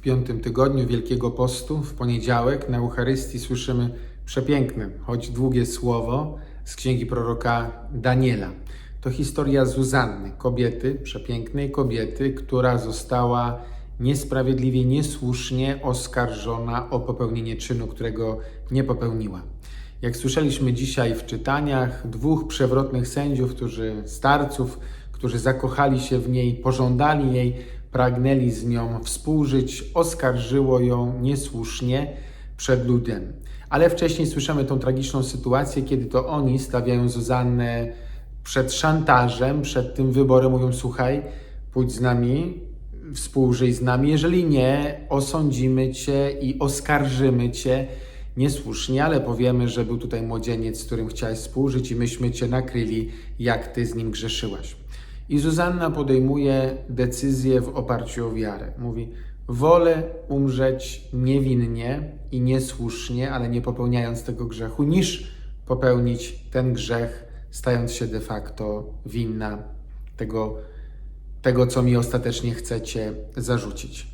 W piątym tygodniu Wielkiego Postu, w poniedziałek, na Eucharystii słyszymy przepiękne, choć długie słowo z księgi proroka Daniela. To historia Zuzanny, kobiety, przepięknej kobiety, która została niesprawiedliwie, niesłusznie oskarżona o popełnienie czynu, którego nie popełniła. Jak słyszeliśmy dzisiaj w czytaniach, dwóch przewrotnych sędziów, którzy starców, którzy zakochali się w niej, pożądali jej, pragnęli z nią współżyć, oskarżyło ją niesłusznie przed ludem. Ale wcześniej słyszymy tą tragiczną sytuację, kiedy to oni stawiają Zuzannę przed szantażem, przed tym wyborem, mówią: Słuchaj, pójdź z nami, współżyj z nami. Jeżeli nie, osądzimy cię i oskarżymy cię niesłusznie, ale powiemy, że był tutaj młodzieniec, z którym chciałeś współżyć i myśmy cię nakryli, jak ty z nim grzeszyłaś. I Zuzanna podejmuje decyzję w oparciu o wiarę. Mówi: Wolę umrzeć niewinnie i niesłusznie, ale nie popełniając tego grzechu, niż popełnić ten grzech, stając się de facto winna tego, tego co mi ostatecznie chcecie zarzucić.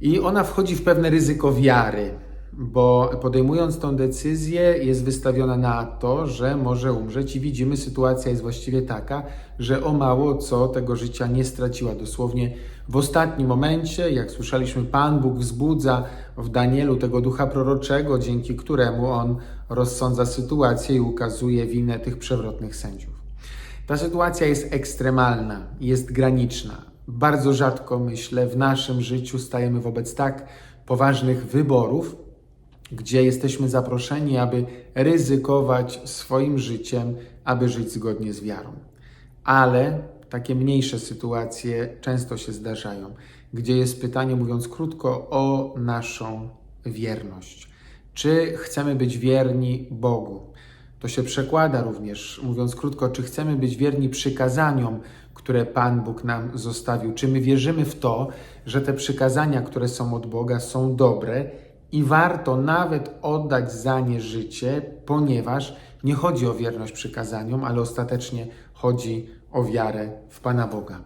I ona wchodzi w pewne ryzyko wiary, bo podejmując tą decyzję, jest wystawiona na to, że może umrzeć, i widzimy, sytuacja jest właściwie taka, że o mało co tego życia nie straciła. Dosłownie w ostatnim momencie, jak słyszeliśmy, Pan Bóg wzbudza w Danielu tego ducha proroczego, dzięki któremu on rozsądza sytuację i ukazuje winę tych przewrotnych sędziów. Ta sytuacja jest ekstremalna, jest graniczna. Bardzo rzadko, myślę, w naszym życiu stajemy wobec tak poważnych wyborów, gdzie jesteśmy zaproszeni, aby ryzykować swoim życiem, aby żyć zgodnie z wiarą. Ale takie mniejsze sytuacje często się zdarzają, gdzie jest pytanie, mówiąc krótko, o naszą wierność. Czy chcemy być wierni Bogu? To się przekłada również, mówiąc krótko, czy chcemy być wierni przykazaniom, które Pan Bóg nam zostawił? Czy my wierzymy w to, że te przykazania, które są od Boga, są dobre i warto nawet oddać za nie życie, ponieważ nie chodzi o wierność przykazaniom, ale ostatecznie chodzi o wiarę w Pana Boga.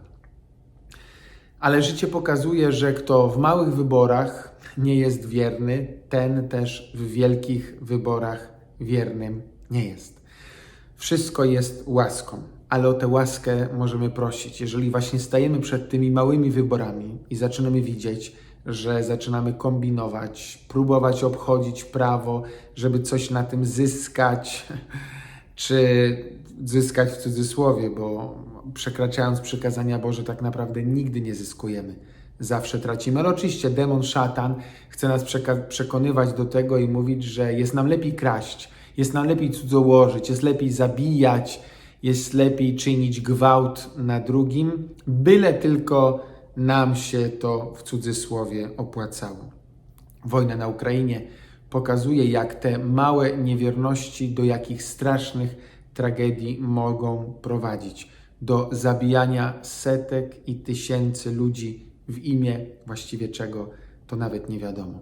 Ale życie pokazuje, że kto w małych wyborach nie jest wierny, ten też w wielkich wyborach wiernym nie jest. Wszystko jest łaską, ale o tę łaskę możemy prosić. Jeżeli właśnie stajemy przed tymi małymi wyborami i zaczynamy widzieć, że zaczynamy kombinować, próbować obchodzić prawo, żeby coś na tym zyskać, czy zyskać w cudzysłowie, bo przekraczając przykazania Boże, tak naprawdę nigdy nie zyskujemy. Zawsze tracimy. Ale oczywiście demon, szatan chce nas przekonywać do tego i mówić, że jest nam lepiej kraść, jest nam lepiej cudzołożyć, jest lepiej zabijać, jest lepiej czynić gwałt na drugim, byle tylko nam się to w cudzysłowie opłacało. Wojna na Ukrainie pokazuje, jak te małe niewierności do jakich strasznych tragedii mogą prowadzić. Do zabijania setek i tysięcy ludzi w imię właściwie czego to nawet nie wiadomo.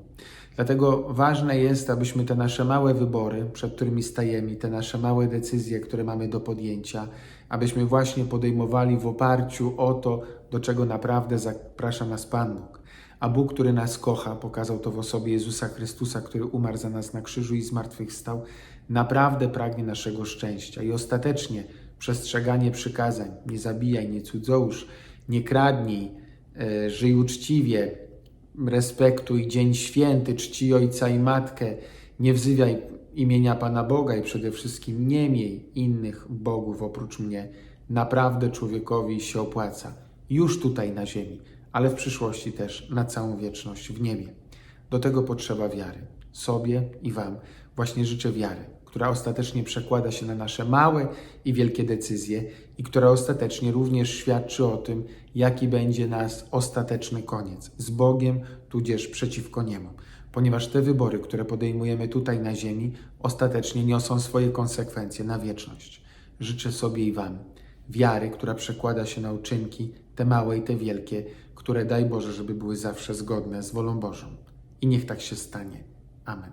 Dlatego ważne jest, abyśmy te nasze małe wybory, przed którymi stajemy, te nasze małe decyzje, które mamy do podjęcia, abyśmy właśnie podejmowali w oparciu o to, do czego naprawdę zaprasza nas Pan Bóg. A Bóg, który nas kocha, pokazał to w osobie Jezusa Chrystusa, który umarł za nas na krzyżu i zmartwychwstał, naprawdę pragnie naszego szczęścia. I ostatecznie przestrzeganie przykazań, nie zabijaj, nie cudzołóż, nie kradnij, e, żyj uczciwie, respektuj dzień święty, czci ojca i matkę, nie wzywaj imienia Pana Boga i przede wszystkim nie miej innych bogów oprócz mnie. Naprawdę człowiekowi się opłaca. Już tutaj na ziemi, ale w przyszłości też na całą wieczność w niebie. Do tego potrzeba wiary. Sobie i Wam właśnie życzę wiary, która ostatecznie przekłada się na nasze małe i wielkie decyzje i która ostatecznie również świadczy o tym, jaki będzie nas ostateczny koniec z Bogiem, tudzież przeciwko Niemu. Ponieważ te wybory, które podejmujemy tutaj na Ziemi, ostatecznie niosą swoje konsekwencje na wieczność. Życzę sobie i Wam wiary, która przekłada się na uczynki, te małe i te wielkie, które daj Boże, żeby były zawsze zgodne z wolą Bożą. I niech tak się stanie. Amen.